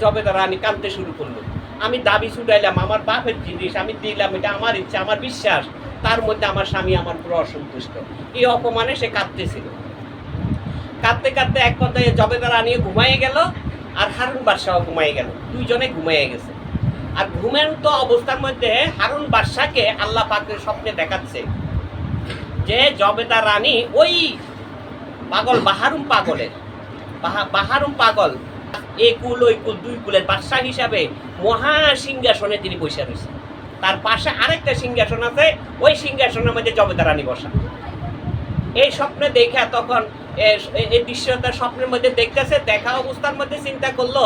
জবেদা রানী কাঁদতে শুরু করল? আমি দাবি ছুটাইলাম, আমার বাপের জিনিস, আমি দিলাম, এটা আমার ইচ্ছা, আমার বিশ্বাস। তার মধ্যে আমার স্বামী আমার পুরো অসন্তুষ্ট। এই অপমানে সে কাঁদতেছিল। কাঁদতে কাঁদতে এক কথায় জবেদা রানী ঘুমাইয়ে গেল আর হারুন বাদশাহ ঘুমাইয়ে গেল। দুইজনে ঘুমাইয়ে গেছে। আর ঘুমের তো অবস্থার মধ্যে হারুন বাদশাকে আল্লাহ পাকের স্বপ্নে দেখাচ্ছে যে জবেদা রানী ওই পাগল, বাহারুম পাগলের। বাহা- বাহারুম পাগল এ কুল, ওই কুল, দুই কুলের বাদশাহ হিসাবে মহা সিংহাসনে তিনি বসে রয়েছেন। তার পাশে আরেকটা সিংহাসন আছে, ওই সিংহাসনের মধ্যে জবেদা রানী বসা। এই স্বপ্নে দেখা তখন এই দৃশ্যটা স্বপ্নের মধ্যে দেখতেছে, দেখা অবস্থার মধ্যে চিন্তা করল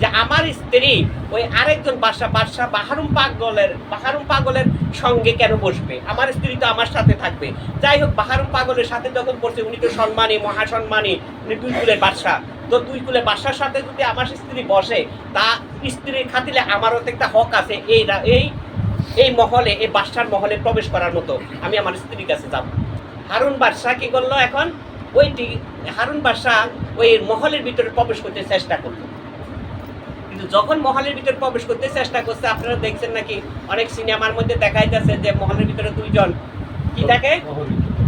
যে আমার স্ত্রী ওই আরেকজন বাসা বাদশাহ বাহারুম পাগলের বাহারুম পাগলের সঙ্গে কেন বসবে? আমার স্ত্রী তো আমার সাথে থাকবে। যাই হোক, বাহারুম পাগলের সাথে যখন বসে, উনি তো সম্মানী, মহাসম্মানী, উনি দুই কুলের বাদশাহ তো দুই কুলের বাদশার সাথে যদি আমার স্ত্রী বসে, তা স্ত্রীর খাতিলে আমারও তো একটা হক আছে এই এই এই মহলে, এই বাদশার মহলে প্রবেশ করার মতো। আমি আমার স্ত্রীর কাছে যাব। হারুন বাদশাহ কি করল এখন? ওই টি- হারুন বাদশাহ ওই মহলের ভিতরে প্রবেশ করতে চেষ্টা করল। কিন্তু যখন মহলের ভিতরে প্রবেশ করতে চেষ্টা করছে, আপনারা দেখছেন নাকি অনেক সিনেমার মধ্যে দেখাই যাচ্ছে যে মহলের ভিতরে দুইজন কি থাকে?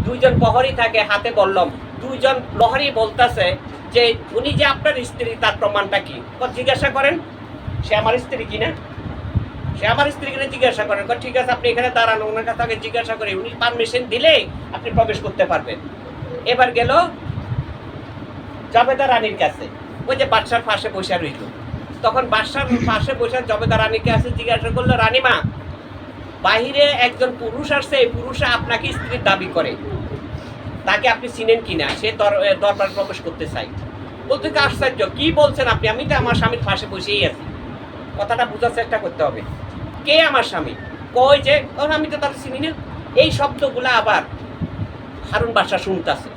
দুইজন প্রহরী থাকে, হাতে বললম। দুইজন প্রহরী বলতেছে যে উনি যে আপনার স্ত্রী, তার প্রমাণটা কি? জিজ্ঞাসা করেন? সে আমার স্ত্রী কিনা? সে আমার স্ত্রী স্ত্রীকে জিজ্ঞাসা করেন। ঠিক আছে, আপনি এখানে দাঁড়ান, ওনার কাছে জিজ্ঞাসা করে। উনি পারমিশন দিলে আপনি প্রবেশ করতে পারবেন। এবার গেল জবেদা রানীর কাছে। ওই যে বাদশার পাশে বসে রইল। তখন বাদশার পাশে বসে জবেদা রানীর কাছে জিজ্ঞাসা করল, রানীমা, বাহিরে একজন পুরুষ আসছে, এই পুরুষে আপনাকে স্ত্রীর দাবি করে। তাকে আপনি চিনেন কিনা? সে দরবার প্রবেশ করতে চাই বলতে কি আশ্চর্য? কি বলছেন আপনি? আমি তো আমার স্বামীর পাশে বসেই আছি। কথাটা বোঝার চেষ্টা করতে হবে। কে আমার স্বামী? কয় যে আমি তো তার চিনি না। এই শব্দগুলো আবার হারুন বাসা শুনতেছে।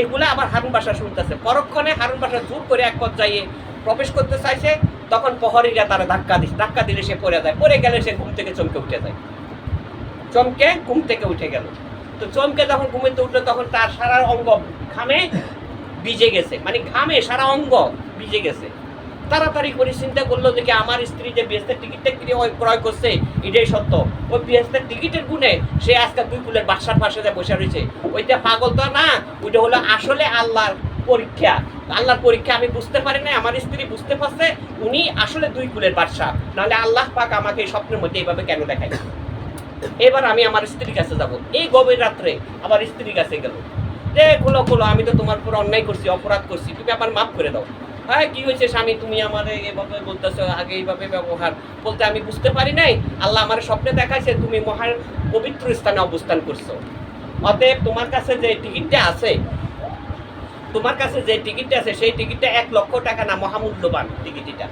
এইগুলা আবার হারুন বাসা শুনতেছে। পরক্ষণে হারুন বাসা জোর করে এক পর্যায়ে প্রবেশ করতে চাইছে, তখন প্রহরীরা তারা ধাক্কা দিচ্ছে ধাক্কা দিলে সে পড়ে যায়। পড়ে গেলে সে ঘুম থেকে চমকে উঠে যায়। চমকে ঘুম থেকে উঠে গেল। তো চমকে যখন ঘুমেতে উঠল, তখন তার সারা অঙ্গ ঘামে ভিজে গেছে। মানে ঘামে সারা অঙ্গ ভিজে গেছে। তাড়াতাড়ি করে চিন্তা করল যে আমার স্ত্রী যে বিএসের টিকিটটা কিনে ওই ক্রয় করছে, এটাই সত্য। ওই বিএসের টিকিটের গুণে সে আজকে দুই কুলের বাসার পাশে বসে রয়েছে, ওইটা পাগল তো না, ওইটা হলো আসলে আল্লাহর পরীক্ষা। আল্লাহর পরীক্ষা আমি বুঝতে পারি না আমার স্ত্রী বুঝতে পারছে, উনি আসলে দুই কুলের বাদশা নাহলে আল্লাহ পাক আমাকে এই স্বপ্নের মধ্যে এইভাবে কেন দেখায় এবার আমি আমার স্ত্রীর কাছে যাব। এই গভীর রাত্রে আমার স্ত্রীর কাছে গেল। যে খোলো খোলো, আমি তো তোমার উপর অন্যায় করছি, অপরাধ করছি, তুমি আমার মাফ করে দাও। হ্যাঁ কি হয়েছে স্বামী? তুমি আমার এভাবে বলতেছো, আগে এইভাবে ব্যবহার বলতে আমি বুঝতে পারি নাই। আল্লাহ আমার স্বপ্নে দেখাইছে, তুমি মহান পবিত্র স্থানে অবস্থান করছ। অতএব তোমার কাছে যে টিকিটটা আছে, তোমার কাছে যে টিকিটটা আছে, সেই টিকিটটা এক লক্ষ টাকা না, মহামূল্যবান টিকিটটা।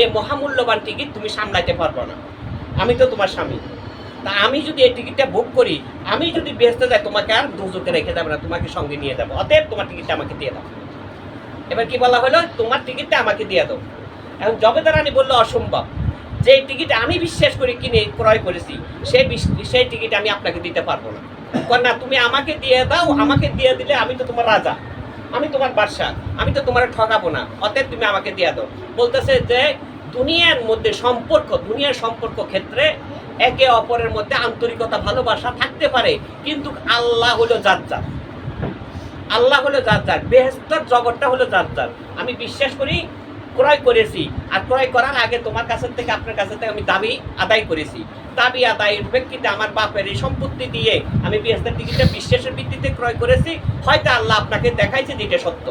এই মহামূল্যবান টিকিট তুমি সামলাইতে পারব না। আমি তো তোমার স্বামী। তা আমি যদি এই টিকিটটা বুক করি, আমি যদি বেচতে যাই, তোমাকে আর দুজকে রেখে দেবো না, তোমাকে সঙ্গে নিয়ে যাব। অতএব তোমার টিকিটটা আমাকে দিয়ে দাও। এবার কি বলা হলো? তোমার টিকিটটা আমাকে দিয়ে দাও। এখন জবেদা রানী বলল, অসম্ভব। যে টিকিট আমি বিশ্বাস করে কিনে ক্রয় করেছি সেই সেই টিকিট আমি আপনাকে দিতে পারব না। না তুমি আমাকে দিয়ে দাও, আমাকে দিয়ে দিলে আমি তো তোমার রাজা। আমি তোমার বাদশাহ আমি তো তোমার ঠকাবো না। অতএব তুমি আমাকে দিয়ে দাও। বলতেছে যে দুনিয়ার মধ্যে সম্পর্ক, দুনিয়ার সম্পর্ক ক্ষেত্রে একে অপরের মধ্যে আন্তরিকতা, ভালোবাসা থাকতে পারে, কিন্তু আল্লাহ হলো যার আল্লাহ হলো যার যার বেহেস্তর জগৎটা হলো যার যার আমি বিশ্বাস করি, ক্রয় করেছি। আর ক্রয় করার আগে তোমার কাছ থেকে, আপনার কাছ থেকে আমি দাবি আদায় করেছি। দাবি আদায়ের প্রেক্ষিতে আমার বাপের এই সম্পত্তি দিয়ে আমি বেহেস্তের টিকিটটা বিশ্বাসের ভিত্তিতে ক্রয় করেছি। হয়তো আল্লাহ আপনাকে দেখাইছে যে এটা সত্য।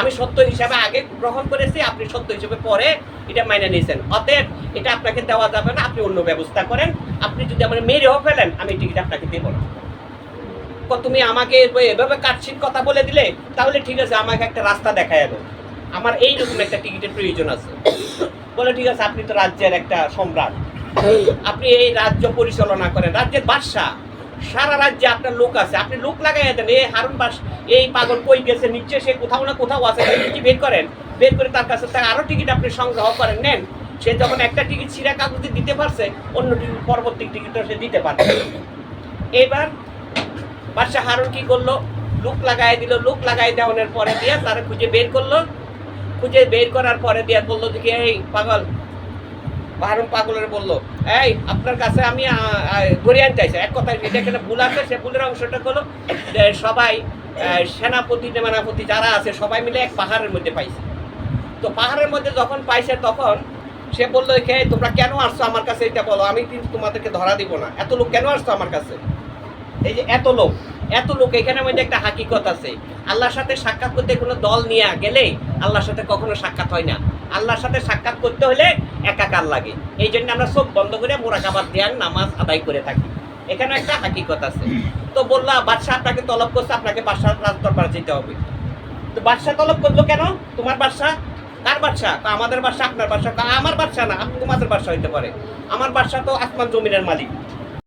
আমি সত্য হিসাবে আগে গ্রহণ করেছি, আপনি সত্য হিসেবে পরে এটা মাইনে নিয়েছেন। অতএব এটা আপনাকে দেওয়া যাবে না, আপনি অন্য ব্যবস্থা করেন। আপনি যদি আমার মেরেও ফেলেন, আমি টিকিট আপনাকে দেবো না। তুমি আমাকে এভাবে কাটছিন কথা বলে দিলে, তাহলে ঠিক আছে, আমাকে একটা রাস্তা দেখা যাবে আমার এই রকম একটা টিকিটের প্রয়োজন আছে। বলে, ঠিক আছে, আপনি তো রাজ্যের একটা সম্রাট। আপনি এই রাজ্য পরিচালনা করেন। রাজ্যের বাদশাহ। সারা রাজ্যে আপনার লোক আছে। আপনি লোক লাগাই দেন। এই হারুন বাস, এই পাগল কই গেছে? নিশ্চয় সে কোথাও না কোথাও আছে। টিকিট বের করেন। বের করে তার কাছে তার আরও টিকিট আপনি সংগ্রহ করেন। নেন। সে যখন একটা টিকিট ছিঁড়া কাগজে দিতে পারছে অন্য টিকিট পরবর্তী টিকিটও সে দিতে পারবে। এবার বাদশাহ হারুন কি করল? লুক লাগাই দিল। লুক লাগাই দেওয়ানোর পরে দিয়ে তারা খুঁজে বের করল। খুঁজে বের করার পরে দিয়ে বলল দেখি, এই পাগল। বাহারুম পাগলের বলল, এই, আপনার কাছে আমি আনতে চাইছি। এক কথা এটা একটা ভুল আছে, সে ভুলের অংশটা হলো সবাই সেনাপতি মেনাপতি যারা আছে, সবাই মিলে এক পাহাড়ের মধ্যে পাইছে। তো পাহাড়ের মধ্যে যখন পাইছে তখন সে বলল কে তোমরা কেন আসছো আমার কাছে? এটা বলো। আমি কিন্তু তোমাদেরকে ধরা দিব না। এত লোক কেন আসছো আমার কাছে? এই যে এত লোক এত লোক, এখানের মধ্যে একটা হাকিকত আছে। আল্লাহর সাথে সাক্ষাৎ করতে কোনো দল নিয়ে গেলে আল্লাহর সাথে কখনো সাক্ষাৎ হয় না। আল্লাহর সাথে সাক্ষাৎ করতে হলে একাকার লাগে। এই জন্য আমরা চোখ বন্ধ করে মোরাকাবাদ ধ্যান নামাজ আদায় করে থাকি। এখানে একটা হাকিকত আছে। তো বললা, বাদশাহ আপনাকে তলব করছে, আপনাকে বাদশাহ রাজদরবার যেতে হবে। তো বাদশাহ তলব করল কেন? তোমার বাদশাহ? কার বাদশাহ? তা আমাদের বাদশাহ, আপনার বাদশাহ। আমার বাদশাহ না আপ- তোমাদের বাদশাহ হইতে পারে। আমার বাদশাহ তো আসমান জমিনের মালিক।